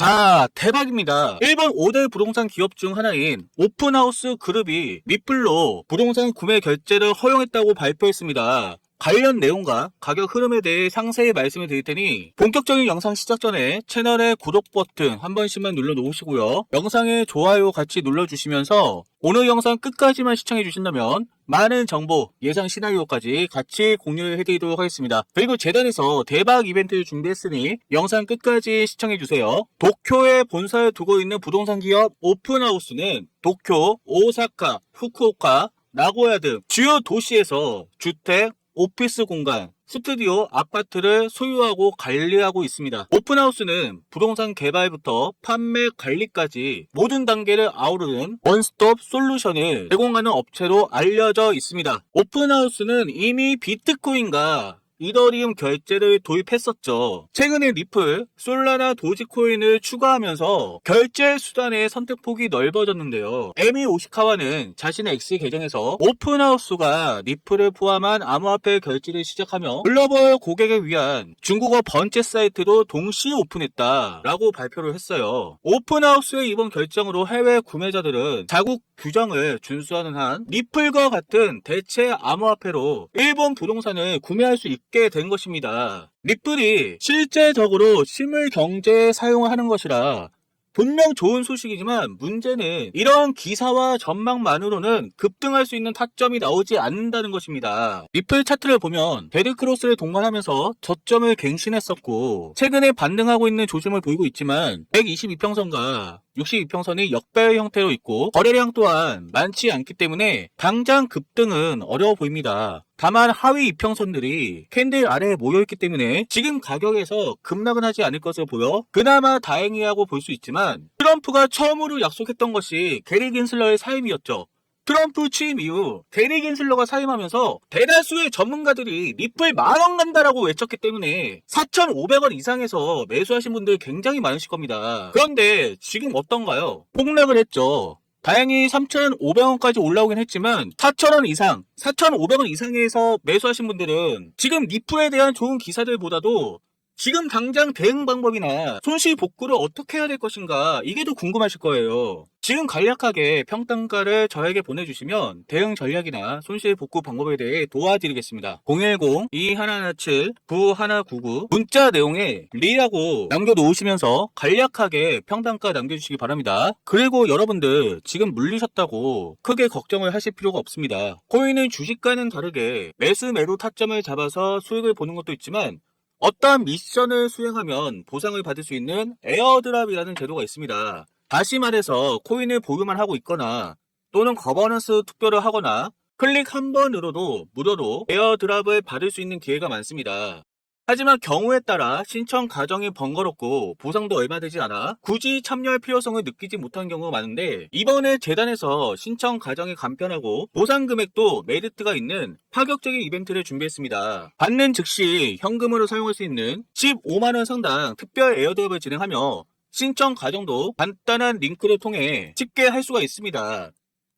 자, 대박입니다. 일본 5대 부동산 기업 중 하나인 오픈하우스 그룹이 리플로 부동산 구매 결제를 허용했다고 발표했습니다. 관련 내용과 가격 흐름에 대해 상세히 말씀을 드릴 테니 본격적인 영상 시작 전에 채널의 구독 버튼 한 번씩만 눌러 놓으시고요. 영상에 좋아요 같이 눌러주시면서 오늘 영상 끝까지만 시청해 주신다면 많은 정보, 예상 시나리오까지 같이 공유해 드리도록 하겠습니다. 그리고 재단에서 대박 이벤트를 준비했으니 영상 끝까지 시청해 주세요. 도쿄에 본사를 두고 있는 부동산 기업 오픈하우스는 도쿄, 오사카, 후쿠오카, 나고야 등 주요 도시에서 주택, 오피스 공간, 스튜디오, 아파트를 소유하고 관리하고 있습니다. 오픈하우스는 부동산 개발부터 판매 관리까지 모든 단계를 아우르는 원스톱 솔루션을 제공하는 업체로 알려져 있습니다. 오픈하우스는 이미 비트코인과 이더리움 결제를 도입했었죠. 최근에 리플, 솔라나 도지코인을 추가하면서 결제 수단의 선택폭이 넓어졌는데요. 에미 오시카와는 자신의 X 계정에서 오픈하우스가 리플을 포함한 암호화폐 결제를 시작하며 글로벌 고객을 위한 중국어 번째 사이트도 동시에 오픈했다라고 발표를 했어요. 오픈하우스의 이번 결정으로 해외 구매자들은 자국 규정을 준수하는 한 리플과 같은 대체 암호화폐로 일본 부동산을 구매할 수 있게 된 것입니다. 리플이 실제적으로 실물 경제에 사용하는 것이라 분명 좋은 소식이지만 문제는 이러한 기사와 전망만으로는 급등할 수 있는 타점이 나오지 않는다는 것입니다. 리플 차트를 보면 데드크로스를 동반하면서 저점을 갱신했었고 최근에 반등하고 있는 조짐을 보이고 있지만 122평선과 62평선이 역배 형태로 있고 거래량 또한 많지 않기 때문에 당장 급등은 어려워 보입니다. 다만 하위 이평선들이 캔들 아래에 모여있기 때문에 지금 가격에서 급락은 하지 않을 것으로 보여 그나마 다행이라고 볼 수 있지만 트럼프가 처음으로 약속했던 것이 게리 긴슬러의 사임이었죠. 트럼프 취임 이후 게리 긴슬러가 사임하면서 대다수의 전문가들이 리플 만원 간다라고 외쳤기 때문에 4,500원 이상에서 매수하신 분들 굉장히 많으실 겁니다. 그런데 지금 어떤가요? 폭락을 했죠. 다행히 3,500원까지 올라오긴 했지만 4,000원 이상, 4,500원 이상에서 매수하신 분들은 지금 리플에 대한 좋은 기사들보다도 지금 당장 대응 방법이나 손실 복구를 어떻게 해야 될 것인가 이게 더 궁금하실 거예요. 지금 간략하게 평단가를 저에게 보내주시면 대응 전략이나 손실 복구 방법에 대해 도와드리겠습니다. 010-2117-9199 문자 내용에 리라고 남겨놓으시면서 간략하게 평단가 남겨주시기 바랍니다. 그리고 여러분들 지금 물리셨다고 크게 걱정을 하실 필요가 없습니다. 코인은 주식과는 다르게 매수 매도 타점을 잡아서 수익을 보는 것도 있지만 어떠한 미션을 수행하면 보상을 받을 수 있는 에어드랍이라는 제도가 있습니다. 다시 말해서 코인을 보유만 하고 있거나 또는 거버넌스 투표를 하거나 클릭 한 번으로도 무료로 에어드랍을 받을 수 있는 기회가 많습니다. 하지만 경우에 따라 신청 과정이 번거롭고 보상도 얼마 되지 않아 굳이 참여할 필요성을 느끼지 못한 경우가 많은데 이번에 재단에서 신청 과정이 간편하고 보상 금액도 메리트가 있는 파격적인 이벤트를 준비했습니다. 받는 즉시 현금으로 사용할 수 있는 15만원 상당 특별 에어드랍을 진행하며 신청 과정도 간단한 링크를 통해 쉽게 할 수가 있습니다.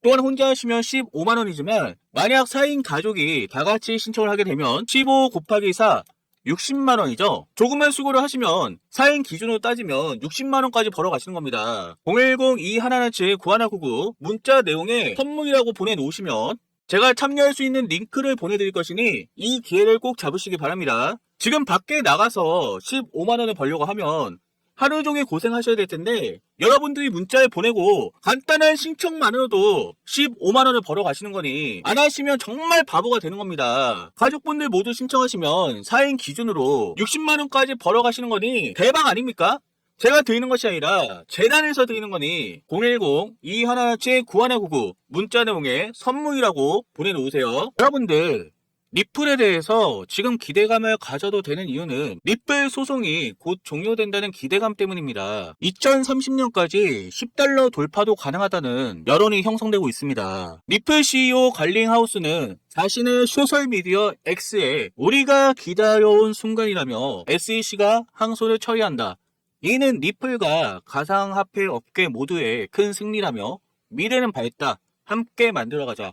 또한 혼자 하시면 15만원이지만 만약 4인 가족이 다 같이 신청을 하게 되면 15 곱하기 4 60만원이죠. 조금만 수고를 하시면 4인 기준으로 따지면 60만원까지 벌어가시는 겁니다. 010-2117-9199 문자 내용에 선물이라고 보내놓으시면 제가 참여할 수 있는 링크를 보내드릴 것이니 이 기회를 꼭 잡으시기 바랍니다. 지금 밖에 나가서 15만원을 벌려고 하면 하루 종일 고생하셔야 될 텐데 여러분들이 문자를 보내고 간단한 신청만으로도 15만원을 벌어 가시는 거니 안 하시면 정말 바보가 되는 겁니다. 가족분들 모두 신청하시면 4인 기준으로 60만원까지 벌어 가시는 거니 대박 아닙니까? 제가 드리는 것이 아니라 재단에서 드리는 거니 010-2117-9199 문자 내용에 선물이라고 보내놓으세요. 여러분들 리플에 대해서 지금 기대감을 가져도 되는 이유는 리플 소송이 곧 종료된다는 기대감 때문입니다. 2030년까지 10달러 돌파도 가능하다는 여론이 형성되고 있습니다. 리플 CEO 갈링하우스는 자신의 소셜미디어 X에 우리가 기다려온 순간이라며 SEC가 항소를 처리한다. 이는 리플과 가상화폐 업계 모두의 큰 승리라며 미래는 밝다. 함께 만들어가자.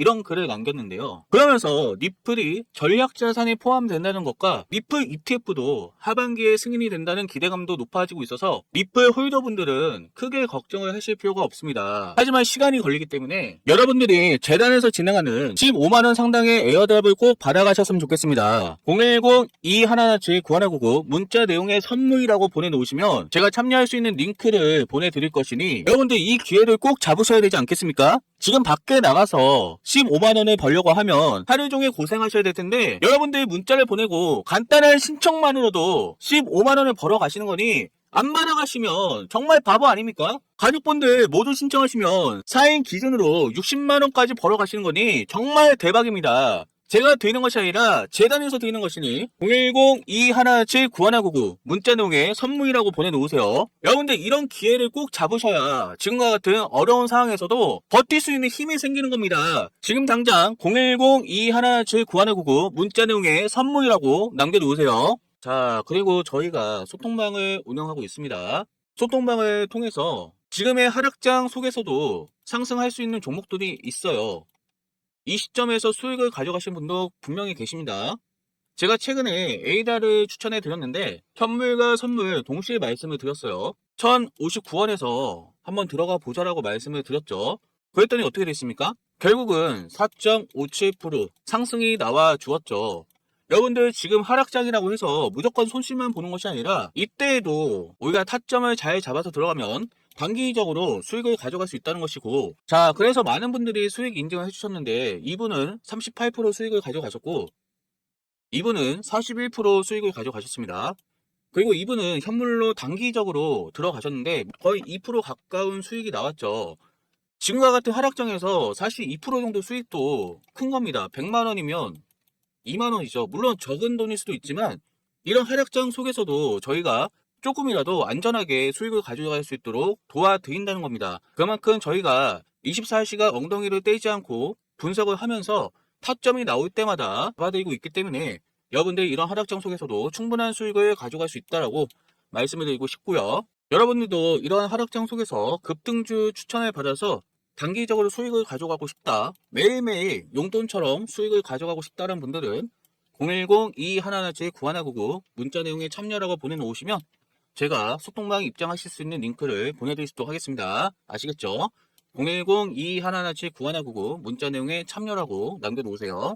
이런 글을 남겼는데요. 그러면서 리플이 전략 자산에 포함된다는 것과 리플 ETF도 하반기에 승인이 된다는 기대감도 높아지고 있어서 리플 홀더분들은 크게 걱정을 하실 필요가 없습니다. 하지만 시간이 걸리기 때문에 여러분들이 재단에서 진행하는 15만원 상당의 에어드랍을 꼭 받아가셨으면 좋겠습니다. 010-2117-9199 문자 내용의 선물이라고 보내놓으시면 제가 참여할 수 있는 링크를 보내드릴 것이니 여러분들 이 기회를 꼭 잡으셔야 되지 않겠습니까? 지금 밖에 나가서 15만 원을 벌려고 하면 하루 종일 고생하셔야 될 텐데 여러분들이 문자를 보내고 간단한 신청만으로도 15만 원을 벌어 가시는 거니 안 받아가시면 정말 바보 아닙니까? 가족분들 모두 신청하시면 4인 기준으로 60만원까지 벌어 가시는 거니 정말 대박입니다. 제가 드리는 것이 아니라 재단에서 드리는 것이니 010-2117-9199 문자 내용에 선물이라고 보내놓으세요. 여러분들 이런 기회를 꼭 잡으셔야 지금과 같은 어려운 상황에서도 버틸 수 있는 힘이 생기는 겁니다. 지금 당장 010-2117-9199 문자 내용에 선물이라고 남겨놓으세요. 자, 그리고 저희가 소통방을 운영하고 있습니다. 소통방을 통해서 지금의 하락장 속에서도 상승할 수 있는 종목들이 있어요. 이 시점에서 수익을 가져가신 분도 분명히 계십니다. 제가 최근에 에이다를 추천해 드렸는데 현물과 선물 동시에 말씀을 드렸어요. 1059원에서 한번 들어가 보자라고 말씀을 드렸죠. 그랬더니 어떻게 됐습니까? 결국은 4.57% 상승이 나와 주었죠. 여러분들 지금 하락장이라고 해서 무조건 손실만 보는 것이 아니라 이때에도 우리가 타점을 잘 잡아서 들어가면 단기적으로 수익을 가져갈 수 있다는 것이고 자 그래서 많은 분들이 수익 인증을 해주셨는데 이분은 38% 수익을 가져가셨고 이분은 41% 수익을 가져가셨습니다. 그리고 이분은 현물로 단기적으로 들어가셨는데 거의 2% 가까운 수익이 나왔죠. 지금과 같은 하락장에서 사실 2% 정도 수익도 큰 겁니다. 100만 원이면 2만 원이죠. 물론 적은 돈일 수도 있지만 이런 하락장 속에서도 저희가 조금이라도 안전하게 수익을 가져갈 수 있도록 도와드린다는 겁니다. 그만큼 저희가 24시간 엉덩이를 떼지 않고 분석을 하면서 타점이 나올 때마다 도와드리고 있기 때문에 여러분들 이런 하락장 속에서도 충분한 수익을 가져갈 수 있다라고 말씀을 드리고 싶고요. 여러분들도 이러한 하락장 속에서 급등주 추천을 받아서 단기적으로 수익을 가져가고 싶다. 매일매일 용돈처럼 수익을 가져가고 싶다는 분들은 010-2117-9199 문자 내용에 참여라고 보내놓으시면 제가 소통방 입장하실 수 있는 링크를 보내드리도록 하겠습니다. 아시겠죠? 010-2117-9199 문자 내용에 참여라고 남겨놓으세요.